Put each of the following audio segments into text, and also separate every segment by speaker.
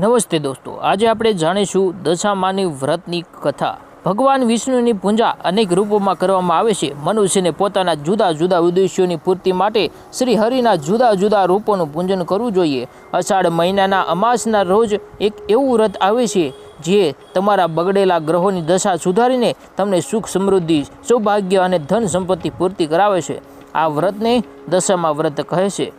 Speaker 1: નમસ્તે દોસ્તો, આજે આપણે જાણીશું દશામાની વ્રતની કથા. ભગવાન વિષ્ણુની પૂજા અનેક રૂપોમાં કરવામાં આવે છે. મનુષ્યને પોતાના જુદા જુદા ઉદ્દેશ્યોની પૂર્તિ માટે શ્રી હરિના જુદા જુદા રૂપોનું પૂજન કરવું જોઈએ. અષાઢ મહિનાના અમાસના રોજ એક એવું વ્રત આવે છે, જે તમારા બગડેલા ગ્રહોની દશા સુધારીને તમને સુખ સમૃદ્ધિ, સૌભાગ્ય અને ધન સંપત્તિ પૂર્તિ કરાવે છે. આ વ્રતને દશામાં વ્રત કહે છે.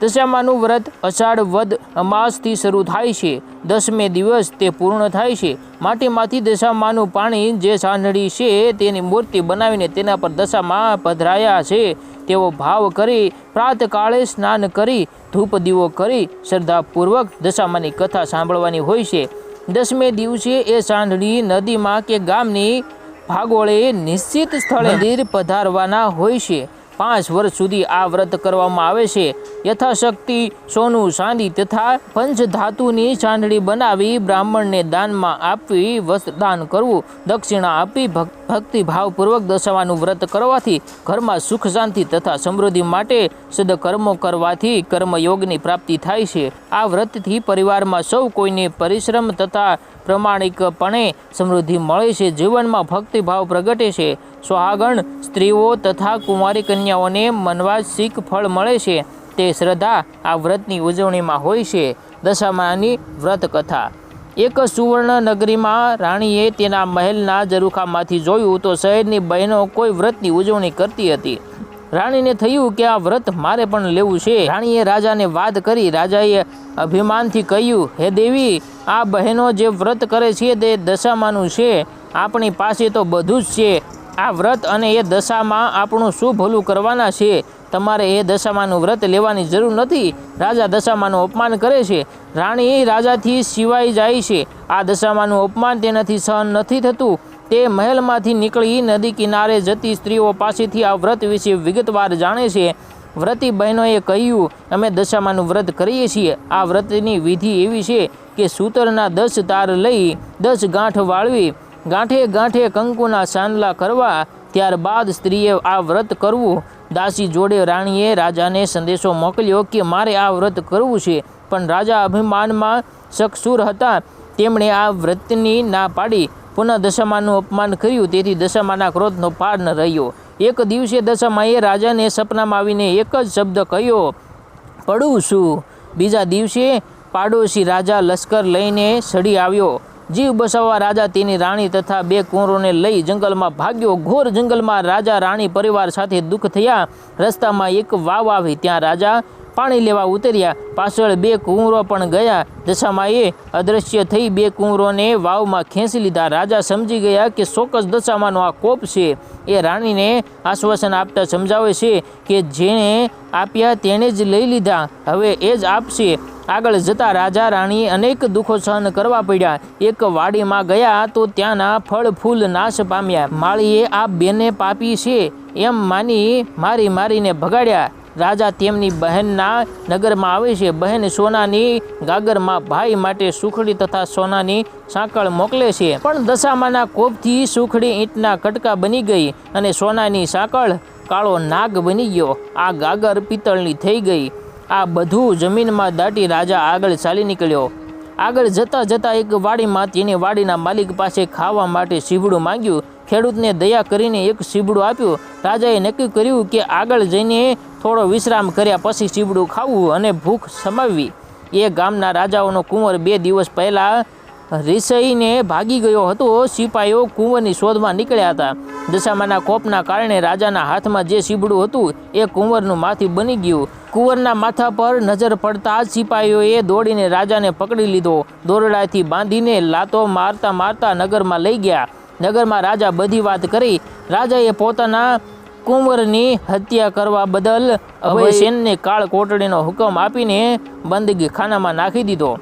Speaker 1: દશામાનું વ્રત અષાઢ વદ અમાસથી શરૂ થાય છે. દસમે દિવસ તે પૂર્ણ થાય છે. માટીમાંથી દશામાનું પાણી જે સાંઢળી છે તેની મૂર્તિ બનાવીને તેના પર દશામાં પધરાયા છે. તેવો ભાવ કરી પ્રાતકાળે સ્નાન કરી ધૂપ દીવો કરી શ્રદ્ધાપૂર્વક દશામાની કથા સાંભળવાની હોય છે. દસમે દિવસે એ સાંઢળી નદીમાં કે ગામની ભાગોળે નિશ્ચિત સ્થળે મંદિર પધારવાના હોય છે. પાંચ વર્ષ સુધી આ વ્રત કરવામાં આવે છે. યથાશક્તિ, સોનું, ચાંદી તથા પંચધાતુની ચાંદડી બનાવી બ્રાહ્મણને દાનમાં આપવી, વસ્ત્રદાન કરવું, દક્ષિણા આપી ભક- ભક્તિભાવપૂર્વક દશાવાનું વ્રત કરવાથી ઘરમાં સુખ શાંતિ તથા સમૃદ્ધિ માટે સદકર્મો કરવાથી કર્મયોગની પ્રાપ્તિ થાય છે. આ વ્રતથી પરિવારમાં સૌ કોઈને પરિશ્રમ તથા પ્રમાણિકપણે સમૃદ્ધિ મળે છે. જીવનમાં ભક્તિભાવ પ્રગટે છે. સુહાગણ સ્ત્રીઓ તથા કુંવારી કન્યાઓને મનવા શીખ ફળ મળે છે. તે શ્રદ્ધા આ વ્રતની ઉજવણીમાં હોય છે. દશામાની વ્રત કથા એક સુવર્ણ નગરીમાં રાણીએ તેના મહેલના ઝરૂખામાંથી જોયું તો શહેરની બહેનો કોઈ વ્રતની ઉજવણી કરતી હતી. રાણીને થયું કે આ વ્રત મારે પણ લેવું છે. રાણીએ રાજાને વાત કરી રાજાએ અભિમાનથી કહ્યું, હે દેવી, આ બહેનો જે વ્રત કરે છે તે દશામાનું છે. આપણી પાસે તો બધું જ છે. આ વ્રત અને એ દશામાં આપણું શું ભલું કરવાના છે? તમારે એ દશામાનું વ્રત લેવાની જરૂર નથી. રાજા દશામાનું અપમાન કરે છે. રાણી રાજાથી સિવાય જાય છે. આ દશામાનું અપમાન તેનાથી સહન નથી થતું. તે મહેલમાંથી નીકળી નદી કિનારે જતી સ્ત્રીઓ પાસેથી આ વ્રત વિશે વિગતવાર જાણે છે. વ્રતી બહેનોએ કહ્યું, અમે દશામાનું વ્રત કરીએ છીએ. આ વ્રતની વિધિ એવી છે કે સૂતરના દસ તાર લઈ દસ ગાંઠ વાળવી, ગાંઠે ગાંઠે કંકુના સાંદલા કરવા, ત્યારબાદ સ્ત્રીએ આ વ્રત કરવું. દાસી જોડે રાણીએ રાજાને સંદેશો મોકલ્યો કે મારે આ વ્રત કરવું છે, પણ રાજા અભિમાનમાં સકસૂર હતા. તેમણે આ વ્રતની ના પાડી. પુનઃ દશામાનું અપમાન કર્યું, તેથી દશામાના ક્રોધનો પાર ન રહ્યો. એક દિવસે દશામાએ રાજાને સપનામાં આવીને એક જ શબ્દ કહ્યો, પડું છું. બીજા દિવસે પાડોશી રાજા લશ્કર લઈને સડી આવ્યો. જીવ બસાવવા રાજા તેની રાણી તથા બે કુંવરોને લઈ જંગલમાં ભાગ્યો. ઘોર જંગલમાં રાજા રાણી પરિવાર સાથે દુઃખ થયા. રસ્તામાં એક વાવ આવી. ત્યાં રાજા પાણી લેવા ઉતર્યા. પાછળ બે કુંવરો પણ ગયા. દશામાએ અદ્રશ્ય થઈ બે કુંવરોને વાવમાં ખેંચી લીધા. રાજા સમજી ગયા કે ચોક્કસ દશામાનો આ કોપ છે. એ રાણીને આશ્વાસન આપતા સમજાવે છે કે જેણે આપ્યા તેણે જ લઈ લીધા. હવે એ જ આપશે. આગળ જતા રાજા, રાણી અનેક દુઃખો સહન કરવા પડ્યા. એક વાડીમાં ગયા તો ત્યાંના ફળ, ફૂલ નાશ પામ્યા. માળીએ આ બેને પાપી છે. એમ માની મારી મારીને ભગાડ્યા. રાજા તેમની બહેનના નગરમાં આવે છે. બહેન સોનાની ગાગરમાં ભાઈ માટે સુખડી તથા સોનાની સાંકળ મોકલે છે. પણ દશામાના કોપથી સુખડી ઈંટના કટકા બની ગઈ અને સોનાની સાંકળ કાળો નાગ બની ગયો. આ ગાગર પિત્તળની થઈ ગઈ. આ બધું જમીનમાં દાટી રાજા આગળ ચાલી નીકળ્યો. આગળ જતાં જતાં એક વાડીમાં તેની વાડીના માલિક પાસે ખાવા માટે સીબડું માંગ્યું. ખેડૂતને દયા કરીને એક સીબડું આપ્યું. રાજાએ નક્કી કર્યું કે આગળ જઈને થોડો વિશ્રામ કર્યા પછી સીબડું ખાવું અને ભૂખ સમાવવી. એ ગામના રાજાઓનો કુંવર બે દિવસ પહેલાં રિસઈને ભાગી ગયો હતો. સિપાહીઓ કુંવરની શોધમાં નીકળ્યા હતા. દશામાના કોપના કારણે રાજાના હાથમાં જે સીબડું હતું, એ કુંવરનું માથું બની ગયું. કુંવરના માથા પર નજર પડતા જ સિપાહીઓએ દોડીને રાજાને પકડી લીધો. દોરડાથી બાંધીને લાતો મારતા મારતા નગરમાં લઈ ગયા. નગરમાં રાજા બધી વાત કરી. રાજાએ પોતાના કુંવરની હત્યા કરવા બદલ અભયસેનને કાળ કોટડીનો હુકમ આપીને બંદગી ખાનામાં નાખી દીધો.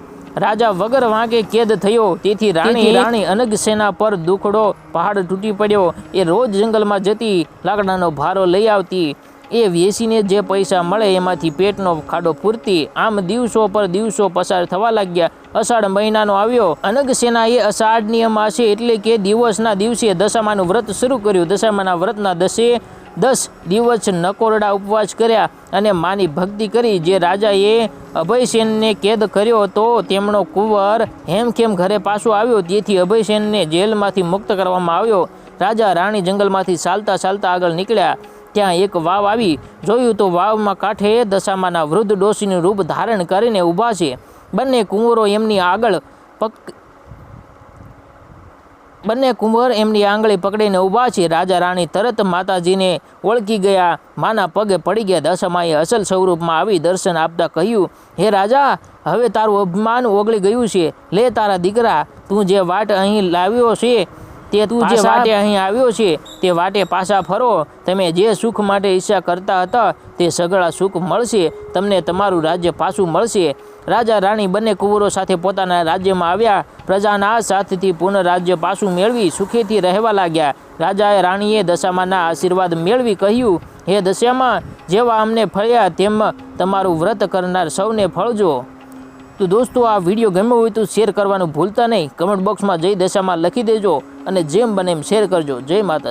Speaker 1: રાજા વગર વાંકે કેદ થયો. તેથી રાણી રાણી અનગસેના પર દુખડો પહાડ તૂટી પડ્યો. એ રોજ જંગલમાં જતી લાકડાનો ભારો લઈ આવતી. એ વેચીને જે પૈસા મળે એમાંથી પેટનો ખાડો પૂરતી. આમ દિવસો પર દિવસો પસાર થવા લાગ્યા. અષાઢ મહિનાનો આવ્યો. અનગસેના એ અષાઢ અષાઢની અમાસે એટલે કે દિવસના દિવસે દશામાનું વ્રત શરૂ કર્યું. દશામાના વ્રતના દસે દસ દિવસ નકોરડા ઉપવાસ કર્યા અને માની ભક્તિ કરી જે રાજાએ અભયસેનને કેદ કર્યો હતો, તેમનો કુંવર હેમખેમ ઘરે પાછો આવ્યો તેથી અભયસેનને જેલમાંથી મુક્ત કરવામાં આવ્યો. રાજા રાણી જંગલમાંથી ચાલતા ચાલતા આગળ નીકળ્યા. ત્યાં એક વાવ આવી. જોયું તો વાવમાં કાંઠે દશામાના વૃદ્ધ ડોશીનું રૂપ ધારણ કરીને ઊભા છે. બંને કુંવરો એમની આગળ પક બંને કુંવર એમની આંગળી પકડીને ઊભા છે. રાજા રાણી તરત માતાજીને ઓળખી ગયા. માના પગે પડી ગયા. દશામાએ અસલ સ્વરૂપમાં આવી દર્શન આપતા કહ્યું, હે રાજા, હવે તારું અભિમાન ઓગળી ગયું છે. લે તારા દીકરા, તું જે વાટ અહીં લાવ્યો છે તે તું જે વાટે અહીં આવ્યો છે તે વાટે પાછા ફરો. તમે જે સુખ માટે ઈચ્છા કરતા હતા તે સગળા સુખ મળશે. તમને તમારું રાજ્ય પાછું મળશે. રાજા રાણી બંને કુંવરો સાથે પોતાના રાજ્યમાં આવ્યા. પ્રજાના સાથથી પુનઃ રાજ્ય પાછું મેળવી સુખેથી રહેવા લાગ્યા. રાજાએ રાણીએ દશામાના આશીર્વાદ મેળવી કહ્યું હે દશામાં જેવા અમને ફળ્યા તેમ તમારું વ્રત કરનાર સૌને ફળજો. તો દોસ્તો, આ વીડિયો ગમ્યો હોય તો શેર કરવાનું ભૂલતા નહીં. કમેન્ટ બોક્સમાં જય દશામાં લખી દેજો અને જેમ બને એમ શેર કરજો. જય માતા